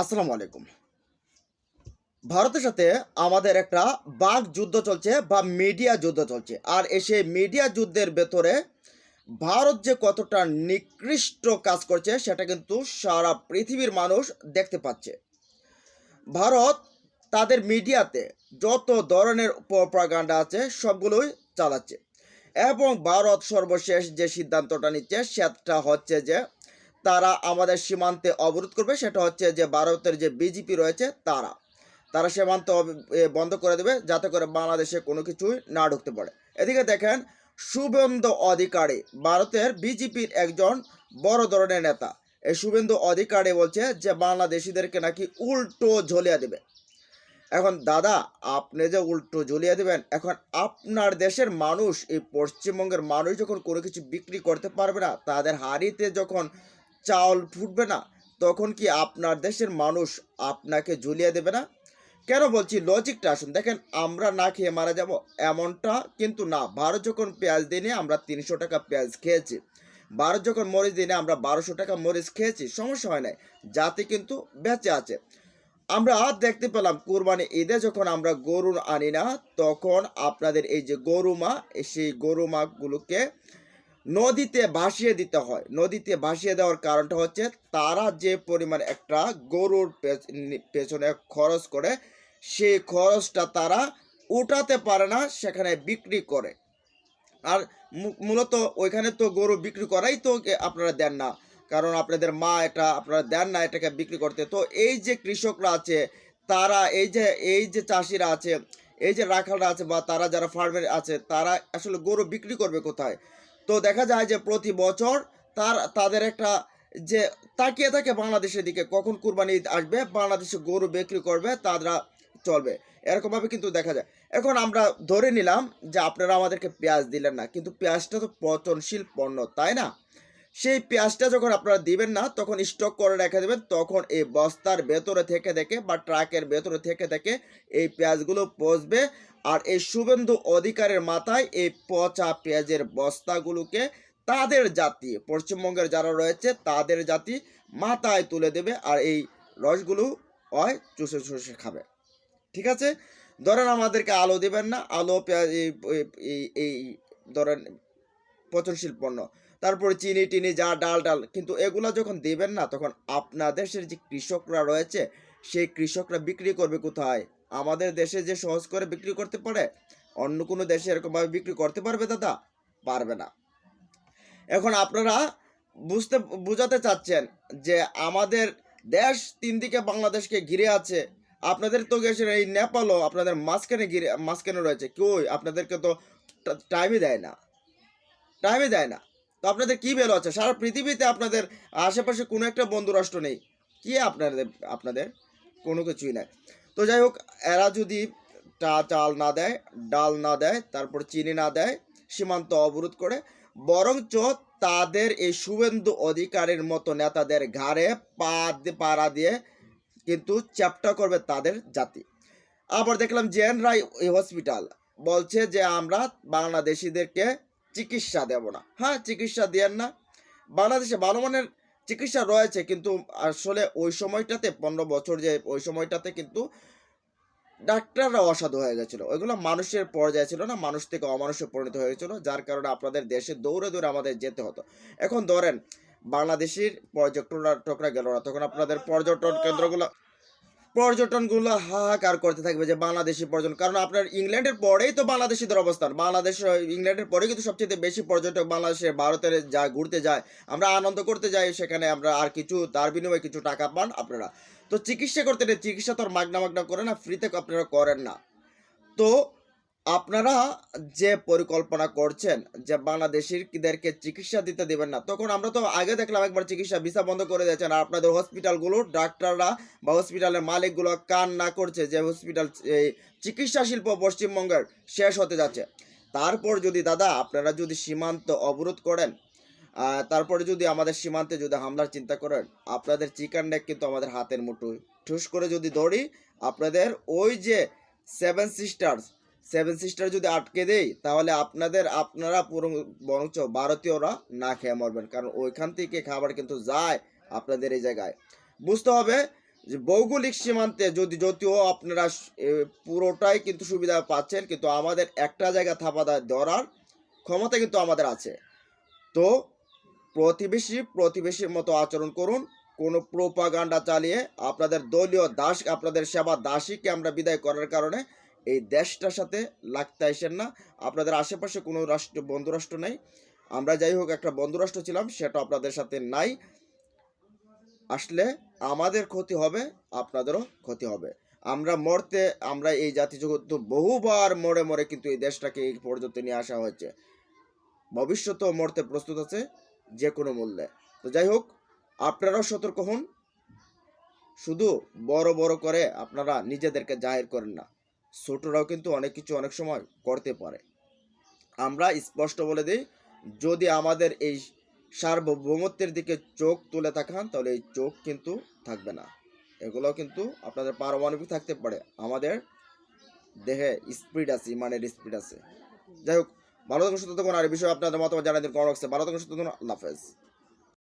আসসালামু আলাইকুম। ভারতের সাথে আমাদের একটা বাঘ যুদ্ধ চলছে বা মিডিয়া যুদ্ধ চলছে। আর এসে মিডিয়া যুদ্ধের ভেতরে ভারত যে কতটা নিকৃষ্ট কাজ করছে, সেটা কিন্তু সারা পৃথিবীর মানুষ দেখতে পাচ্ছে। ভারত তাদের মিডিয়াতে যত ধরনের প্রপাগান্ডা আছে, সবগুলোই চালাচ্ছে। এবং ভারত সর্বশেষ যে সিদ্ধান্তটা নিচ্ছে, সেটা হচ্ছে যে তারা আমাদের সীমান্তে অবরোধ করবে, সেটা হচ্ছে যে ভারতের যে বিজেপি রয়েছে, তারা। তারা সীমান্ত বন্ধ করে দেবে, যাতে করে বাংলাদেশে কোনো কিছুই না ঢুকতে পারে। এদিকে দেখেন, শুভেন্দু অধিকারী, ভারতের বিজেপির একজন বড় ধরনের নেতা। এই শুভেন্দু অধিকারী বলছে যে বাংলাদেশিদেরকে নাকি উল্টো ঝলিয়ে দেবে। এখন, দাদা, আপনি যে উল্টো ঝুলিয়ে দেবেন, এখন আপনার দেশের মানুষ, এই পশ্চিমবঙ্গের মানুষ যখন কোনো কিছু বিক্রি করতে পারবে না, তাদের হাড়িতে যখন চাউল ফুটবে না, তখন কি আপনার দেশের মানুষ আপনাকে ঝুলিয়ে দেবে না? কেন বলছি লজিকটা আসুন, দেখেন আমরা না খেয়ে মারা যাব এমনটা কিন্তু না। ভারত যখন পেঁয়াজ দিনে আমরা তিনশো টাকা পেঁয়াজ খেয়েছি, ভারত যখন মরিচ দিনে আমরা বারোশো টাকা মরিচ খেয়েছি, সমস্যা হয় নাই, জাতি কিন্তু বেঁচে আছে। আমরা আর দেখতে পেলাম কুরবানি ঈদে যখন আমরা গরু আনি না, তখন আপনাদের এই যে গরু মা সেই গরু মাগুলোকে নদীতে ভাসিয়ে দিতে হয়। নদীতে ভাসিয়ে দেওয়ার কারণটা হচ্ছে তারা যে পরিমাণ একটা গরুর পেছনে খরচ করে, সেই খরচটা তারা উঠাতে পারে না, সেখানে বিক্রি করে। আর মূলত ওইখানে তো গরু বিক্রি করাই তো আপনারা দেন না। কারণ আপনাদের মা এটা, আপনারা দেন না এটাকে বিক্রি করতে। তো এই যে কৃষকরা আছে, তারা এই যে এই যে চাষিরা আছে, এই যে রাখালরা আছে বা তারা যারা ফার্মের আছে, তারা আসলে গরু বিক্রি করবে কোথায়? তো দেখা যায় যে প্রতি বছর তার, তাদের একটা যে তাকিয়ে থাকে বাংলাদেশের দিকে, কখন কুরবানি ঈদ আসবে, বাংলাদেশে গরু বিক্রি করবে, তারা চলবে। এরকমভাবে কিন্তু দেখা যায়। এখন আমরা ধরে নিলাম যে আপনারা আমাদেরকে পেঁয়াজ দিলেন না, কিন্তু পেঁয়াজটা তো পচনশীল পণ্য, তাই না? সেই পেঁয়াজটা যখন আপনারা দিবেন না, তখন স্টক করে রেখে দেবেন, তখন এই বস্তার ভেতরে থেকে থেকে বা ট্রাকের ভেতরে থেকে থেকে এই পেঁয়াজগুলো পচবে। আর এই শুভেন্দু অধিকারের মাথায় এই পচা পেঁয়াজের বস্তাগুলোকে তাদের জাতি, পশ্চিমবঙ্গের যারা রয়েছে তাদের জাতি মাথায় তুলে দেবে আর এই রসগুলো হয় চুষে চুষে খাবে। ঠিক আছে? ধরেন আমাদেরকে আলো দেবেন না, আলো, পেঁয়াজ, এই ধরেন পচনশীল পণ্য, তারপরে চিনি টিনি যা ডাল ডাল কিন্তু এগুলা যখন দেবেন না, তখন আপনাদের যে কৃষকরা রয়েছে, সেই কৃষকরা বিক্রি করবে কোথায়? আমাদের দেশে যে সহজ করে বিক্রি করতে পারে, অন্য কোনো দেশে এরকমভাবে বিক্রি করতে পারবে দাদা? পারবে না। এখন আপনারা বুঝতে, বোঝাতে চাচ্ছেন যে আমাদের দেশ তিন দিকে বাংলাদেশকে ঘিরে আছে। আপনাদের তো দেশের এই নেপালও, আপনাদের মাঝখানে ঘিরে, মাঝখানে রয়েছে। কেউ আপনাদেরকে তো টাইমই দেয় না। টাইমই দেয় না। তো আপনাদের কী বেলো আছে? সারা পৃথিবীতে আপনাদের আশেপাশে কোনো একটা বন্ধু রাষ্ট্র নেই। কি আপনাদের আপনাদের? কোনো কিছুই নাই। তো যাই হোক এরা যদি টা, চাল না দেয়, ডাল না দেয়, তারপর চিনি না দেয়, সীমান্ত অবরোধ করে, বরঞ্চ তাদের এই শুভেন্দু অধিকারের মতো নেতাদের ঘাড়ে পা পাড়া দিয়ে কিন্তু চ্যাপ্টা করবে তাদের জাতি। আবার দেখলাম জেন রায় হসপিটাল বলছে যে, আমরা বাংলাদেশিদেরকে চিকিৎসা দেব না। হ্যাঁ চিকিৎসা দেন না। বাংলাদেশে ভালো মানের চিকিৎসা রয়েছে, কিন্তু আসলে ওই সময়টাতে, পনেরো বছর যে ওই সময়টাতে কিন্তু ডাক্তাররা অসাধু হয়ে গেছিল। ওইগুলো মানুষের পর্যায়ে ছিল না, মানুষ থেকে অমানুষে পরিণত হয়ে গেছিল, যার কারণে আপনাদের দেশে দৌড়ে দৌড়ে আমাদের যেতে হতো। এখন ধরেন, বাংলাদেশের পর্যটকরা টকরা গেল না, তখন আপনাদের পর্যটন কেন্দ্রগুলো পর্যটনগুলো হাহাকার করতে থাকবে যে বাংলাদেশি পর্যটন। কারণ আপনার ইংল্যান্ডের পরেই তো বাংলাদেশিদের অবস্থান। বাংলাদেশ ইংল্যান্ডের পরেই কিন্তু সবচেয়ে বেশি পর্যটক বাংলাদেশে, ভারতের যা ঘুরতে যায়, আমরা আনন্দ করতে যাই, সেখানে আমরা আর কিছু, তার বিনিময়ে কিছু টাকা পান আপনারা। তো চিকিৎসা করতে চিকিৎসা তো আর মাগনা মাগনা করে না ফ্রিতে আপনারা করেন না। তো আপনারা যে পরিকল্পনা করছেন যে বাংলাদেশিদেরকে চিকিৎসা দিতে দেবেন না, তখন আমরা তো আগে দেখলাম একবার চিকিৎসা ভিসা বন্ধ করে দিয়েছেন আর আপনাদের হসপিটালগুলো, ডাক্তাররা বা হসপিটালের মালিকগুলো কান না করছে যে হসপিটাল, এই চিকিৎসা শিল্প পশ্চিমবঙ্গের শেষ হতে যাচ্ছে। তারপর যদি দাদা আপনারা যদি সীমান্ত অবরোধ করেন তারপরে যদি আমাদের সীমান্তে যদি হামলার চিন্তা করেন, আপনাদের চিকেন নেক কিন্তু আমাদের হাতের মুঠোয়। ঠুস করে যদি দৌড়ি আপনাদের ওই যে সেভেন সিস্টার্স সেভেন সিস্টার যদি আটকে দেই, তাহলে আপনাদের, আপনারা পুরো বরঞ্চ ভারতীয়রা না খেয়ে মরবেন। কারণ ওইখান থেকে খাবার কিন্তু যায় আপনাদের এই জায়গায়। বুঝতে হবে যে ভৌগোলিক সীমান্তে যদি, যদিও আপনারা পুরোটাই কিন্তু সুবিধা পাচ্ছেন, কিন্তু আমাদের একটা জায়গা থাপা ধরার ক্ষমতা কিন্তু আমাদের আছে। তো প্রতিবেশী, প্রতিবেশীর মতো আচরণ করুন, কোনো প্রোপাগান্ডা চালিয়ে আপনাদের দলীয় দাস, আপনাদের সেবা দাসীকে আমরা বিদায় করার কারণে এই দেশটার সাথে লাগতে আসেন না। আপনাদের আশেপাশে কোনো রাষ্ট্র বন্ধু রাষ্ট্র নেই। আমরা যাই হোক, একটা বন্ধুরাষ্ট্র ছিলাম, সেটা আপনাদের সাথে নাই। আসলে আমাদের ক্ষতি হবে, আপনাদেরও ক্ষতি হবে। আমরা মরতে, আমরা এই জাতি জগৎ বহুবার মরে মরে কিন্তু এই দেশটাকে এই পর্যন্ত নিয়ে আসা হয়েছে। ভবিষ্যতেও মরতে প্রস্তুত আছে যে কোনো মূল্যে। তো যাই হোক, আপনারাও সতর্ক হন। শুধু বড় বড় করে আপনারা নিজেদেরকে জাহির করেন না। ছোটরাও কিন্তু অনেক কিছু অনেক সময় করতে পারে। আমরা স্পষ্ট বলে দিই, যদি আমাদের এই সার্বভৌমত্বের দিকে চোখ তুলে তাকান, তাহলে এই চোখ কিন্তু থাকবে না। এগুলো কিন্তু আপনাদের পারমাণবিক থাকতে পারে। আমাদের দেহে স্পিড আছে, ইমানের স্পিড আছে। যাই হোক, ভালো থাকুন, সুস্থ থাকুন, আর বিষয়ে আপনাদের মতামত জানাই দিন কমেন্ট বক্সে। ভালো থাকুন, সুস্থ থাকুন, আল্লাহ হাফেজ।